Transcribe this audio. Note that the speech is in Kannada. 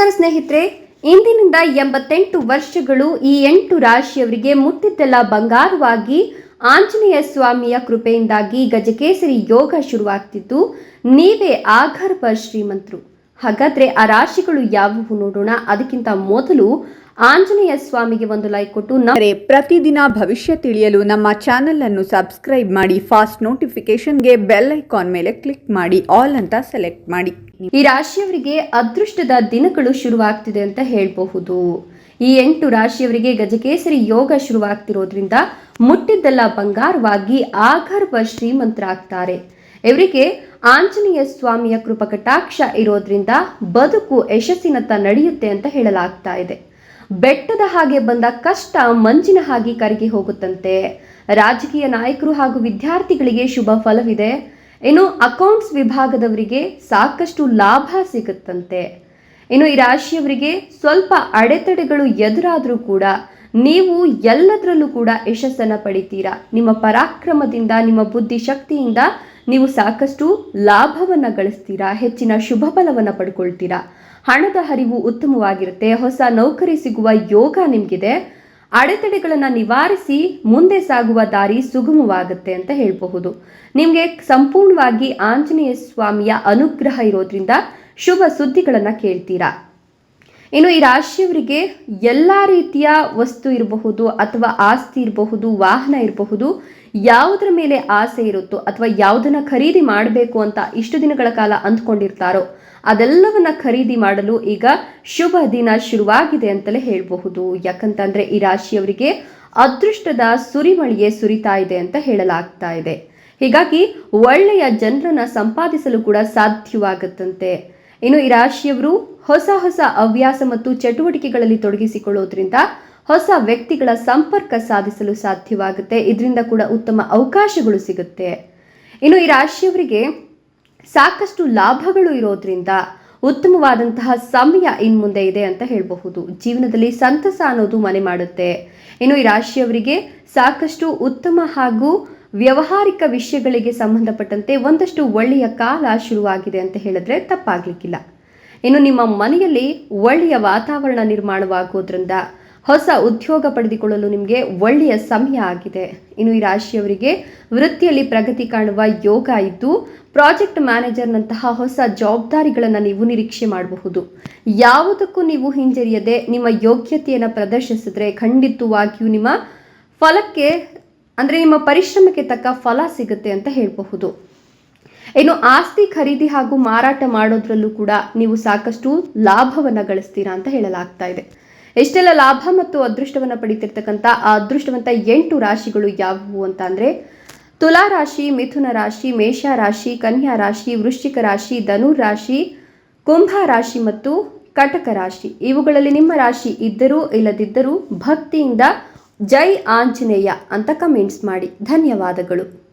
ನಮಸ್ಕಾರ ಸ್ನೇಹಿತರೆ. ಇಂದಿನಿಂದ ಎಂಬತ್ತೆಂಟು ವರ್ಷಗಳು ಈ ಎಂಟು ರಾಶಿಯವರಿಗೆ ಮುಟ್ಟಿದ್ದೆಲ್ಲ ಬಂಗಾರವಾಗಿ ಆಂಜನೇಯ ಸ್ವಾಮಿಯ ಕೃಪೆಯಿಂದಾಗಿ ಗಜಕೇಸರಿ ಯೋಗ ಶುರುವಾಗ್ತಿದ್ದು, ನೀವೇ ಆಗರ್ಭ ಶ್ರೀಮಂತರು. ಹಾಗಾದ್ರೆ ಆ ರಾಶಿಗಳು ಯಾವುವು ನೋಡೋಣ. ಅದಕ್ಕಿಂತ ಮೊದಲು ಆಂಜನೇಯ ಸ್ವಾಮಿಗೆ ಒಂದು ಲೈಕ್ ಕೊಟ್ಟು ನಮ್ಮ ಪ್ರತಿದಿನ ಭವಿಷ್ಯ ತಿಳಿಯಲು ನಮ್ಮ ಚಾನೆಲ್ ಅನ್ನು ಸಬ್ಸ್ಕ್ರೈಬ್ ಮಾಡಿ, ಫಾಸ್ಟ್ ನೋಟಿಫಿಕೇಶನ್ಗೆ ಬೆಲ್ ಐಕಾನ್ ಮೇಲೆ ಕ್ಲಿಕ್ ಮಾಡಿ, ಆಲ್ ಅಂತ ಸೆಲೆಕ್ಟ್ ಮಾಡಿ. ಈ ರಾಶಿಯವರಿಗೆ ಅದೃಷ್ಟದ ದಿನಗಳು ಶುರುವಾಗ್ತಿದೆ ಅಂತ ಹೇಳಬಹುದು. ಈ ಎಂಟು ರಾಶಿಯವರಿಗೆ ಗಜಕೇಸರಿ ಯೋಗ ಶುರುವಾಗ್ತಿರೋದ್ರಿಂದ ಮುಟ್ಟಿದ್ದೆಲ್ಲ ಬಂಗಾರವಾಗಿ ಆಗರ್ಭ ಶ್ರೀಮಂತರಾಗ್ತಾರೆ. ಇವರಿಗೆ ಆಂಜನೇಯ ಸ್ವಾಮಿಯ ಕೃಪಕಟಾಕ್ಷ ಇರೋದ್ರಿಂದ ಬದುಕು ಯಶಸ್ಸಿನತ್ತ ನಡೆಯುತ್ತೆ ಅಂತ ಹೇಳಲಾಗ್ತಾ ಇದೆ. ಬೆಟ್ಟದ ಹಾಗೆ ಬಂದ ಕಷ್ಟ ಮಂಜಿನ ಹಾಗೆ ಕರಗಿ ಹೋಗುತ್ತಂತೆ. ರಾಜಕೀಯ ನಾಯಕರು ಹಾಗೂ ವಿದ್ಯಾರ್ಥಿಗಳಿಗೆ ಶುಭ ಫಲವಿದೆ. ಇನ್ನು ಅಕೌಂಟ್ಸ್ ವಿಭಾಗದವರಿಗೆ ಸಾಕಷ್ಟು ಲಾಭ ಸಿಗುತ್ತಂತೆ. ಇನ್ನು ಈ ರಾಶಿಯವರಿಗೆ ಸ್ವಲ್ಪ ಅಡೆತಡೆಗಳು ಎದುರಾದರೂ ಕೂಡ ನೀವು ಎಲ್ಲದರಲ್ಲೂ ಕೂಡ ಯಶಸ್ಸನ್ನು ಪಡಿತೀರಾ? ನಿಮ್ಮ ಪರಾಕ್ರಮದಿಂದ, ನಿಮ್ಮ ಬುದ್ಧಿಶಕ್ತಿಯಿಂದ ನೀವು ಸಾಕಷ್ಟು ಲಾಭವನ್ನು ಗಳಿಸ್ತೀರಾ? ಹೆಚ್ಚಿನ ಶುಭ ಫಲವನ್ನು ಪಡ್ಕೊಳ್ತೀರಾ? ಹಣದ ಹರಿವು ಉತ್ತಮವಾಗಿರುತ್ತೆ, ಹೊಸ ನೌಕರಿ ಸಿಗುವ ಯೋಗ ನಿಮಗಿದೆ. ಅಡೆತಡೆಗಳನ್ನು ನಿವಾರಿಸಿ ಮುಂದೆ ಸಾಗುವ ದಾರಿ ಸುಗಮವಾಗುತ್ತೆ ಅಂತ ಹೇಳಬಹುದು. ನಿಮಗೆ ಸಂಪೂರ್ಣವಾಗಿ ಆಂಜನೇಯ ಸ್ವಾಮಿಯ ಅನುಗ್ರಹ ಇರೋದ್ರಿಂದ ಶುಭ ಸುದ್ದಿಗಳನ್ನು ಕೇಳ್ತೀರಾ? ಇನ್ನು ಈ ರಾಶಿಯವರಿಗೆ ಎಲ್ಲ ರೀತಿಯ ವಸ್ತು ಇರಬಹುದು ಅಥವಾ ಆಸ್ತಿ ಇರಬಹುದು, ವಾಹನ ಇರಬಹುದು, ಯಾವುದರ ಮೇಲೆ ಆಸೆ ಇರುತ್ತೋ ಅಥವಾ ಯಾವುದನ್ನ ಖರೀದಿ ಮಾಡಬೇಕು ಅಂತ ಇಷ್ಟು ದಿನಗಳ ಕಾಲ ಅಂದ್ಕೊಂಡಿರ್ತಾರೋ ಅದೆಲ್ಲವನ್ನ ಖರೀದಿ ಮಾಡಲು ಈಗ ಶುಭ ದಿನ ಶುರುವಾಗಿದೆ ಅಂತಲೇ ಹೇಳಬಹುದು. ಯಾಕಂತಂದ್ರೆ ಈ ರಾಶಿಯವರಿಗೆ ಅದೃಷ್ಟದ ಸುರಿಮಳಿಗೆ ಸುರಿತಾ ಇದೆ ಅಂತ ಹೇಳಲಾಗ್ತಾ ಇದೆ. ಹೀಗಾಗಿ ಒಳ್ಳೆಯ ಜನರನ್ನ ಸಂಪಾದಿಸಲು ಕೂಡ ಸಾಧ್ಯವಾಗುತ್ತಂತೆ. ಇನ್ನು ಈ ರಾಶಿಯವರು ಹೊಸ ಹೊಸ ಹವ್ಯಾಸ ಮತ್ತು ಚಟುವಟಿಕೆಗಳಲ್ಲಿ ತೊಡಗಿಸಿಕೊಳ್ಳೋದ್ರಿಂದ ಹೊಸ ವ್ಯಕ್ತಿಗಳ ಸಂಪರ್ಕ ಸಾಧಿಸಲು ಸಾಧ್ಯವಾಗುತ್ತೆ. ಇದರಿಂದ ಕೂಡ ಉತ್ತಮ ಅವಕಾಶಗಳು ಸಿಗುತ್ತೆ. ಇನ್ನು ಈ ರಾಶಿಯವರಿಗೆ ಸಾಕಷ್ಟು ಲಾಭಗಳು ಇರೋದ್ರಿಂದ ಉತ್ತಮವಾದಂತಹ ಸಮಯ ಇನ್ ಮುಂದೆ ಇದೆ ಅಂತ ಹೇಳಬಹುದು. ಜೀವನದಲ್ಲಿ ಸಂತಸ ಅನ್ನೋದು ಮನೆ ಮಾಡುತ್ತೆ. ಇನ್ನು ಈ ರಾಶಿಯವರಿಗೆ ಸಾಕಷ್ಟು ಉತ್ತಮ ಹಾಗೂ ವ್ಯವಹಾರಿಕ ವಿಷಯಗಳಿಗೆ ಸಂಬಂಧಪಟ್ಟಂತೆ ಒಂದಷ್ಟು ಒಳ್ಳೆಯ ಕಾಲ ಶುರುವಾಗಿದೆ ಅಂತ ಹೇಳಿದ್ರೆ ತಪ್ಪಾಗ್ಲಿಕ್ಕಿಲ್ಲ. ಇನ್ನು ನಿಮ್ಮ ಮನೆಯಲ್ಲಿ ಒಳ್ಳೆಯ ವಾತಾವರಣ ನಿರ್ಮಾಣವಾಗೋದ್ರಿಂದ ಹೊಸ ಉದ್ಯೋಗ ಪಡೆದುಕೊಳ್ಳಲು ನಿಮಗೆ ಒಳ್ಳೆಯ ಸಮಯ ಆಗಿದೆ. ಇನ್ನು ಈ ರಾಶಿಯವರಿಗೆ ವೃತ್ತಿಯಲ್ಲಿ ಪ್ರಗತಿ ಕಾಣುವ ಯೋಗ ಇದ್ದು, ಪ್ರಾಜೆಕ್ಟ್ ಮ್ಯಾನೇಜರ್ನಂತಹ ಹೊಸ ಜವಾಬ್ದಾರಿಗಳನ್ನು ನೀವು ನಿರೀಕ್ಷೆ ಮಾಡಬಹುದು. ಯಾವುದಕ್ಕೂ ನೀವು ಹಿಂಜರಿಯದೆ ನಿಮ್ಮ ಯೋಗ್ಯತೆಯನ್ನು ಪ್ರದರ್ಶಿಸಿದ್ರೆ ಖಂಡಿತವಾಗಿಯೂ ನಿಮ್ಮ ಫಲಕ್ಕೆ, ಅಂದರೆ ನಿಮ್ಮ ಪರಿಶ್ರಮಕ್ಕೆ ತಕ್ಕ ಫಲ ಸಿಗುತ್ತೆ ಅಂತ ಹೇಳಬಹುದು. ಇನ್ನು ಆಸ್ತಿ ಖರೀದಿ ಹಾಗೂ ಮಾರಾಟ ಮಾಡೋದ್ರಲ್ಲೂ ಕೂಡ ನೀವು ಸಾಕಷ್ಟು ಲಾಭವನ್ನು ಗಳಿಸ್ತೀರಾ ಅಂತ ಹೇಳಲಾಗ್ತಾ ಇದೆ. ಎಷ್ಟೆಲ್ಲ ಲಾಭ ಮತ್ತು ಅದೃಷ್ಟವನ್ನು ಪಡಿತಿರ್ತಕ್ಕಂಥ ಆ ಅದೃಷ್ಟವಂತ ಎಂಟು ರಾಶಿಗಳು ಯಾವುವು ಅಂತ ಅಂದರೆ, ತುಲಾ ರಾಶಿ, ಮಿಥುನ ರಾಶಿ, ಮೇಷ ರಾಶಿ, ಕನ್ಯಾ ರಾಶಿ, ವೃಶ್ಚಿಕ ರಾಶಿ, ಧನು ರಾಶಿ, ಕುಂಭ ರಾಶಿ ಮತ್ತು ಕಟಕ ರಾಶಿ. ಇವುಗಳಲ್ಲಿ ನಿಮ್ಮ ರಾಶಿ ಇದ್ದರೂ ಇಲ್ಲದಿದ್ದರೂ ಭಕ್ತಿಯಿಂದ ಜೈ ಆಂಜನೇಯ ಅಂತ ಕಮೆಂಟ್ಸ್ ಮಾಡಿ. ಧನ್ಯವಾದಗಳು.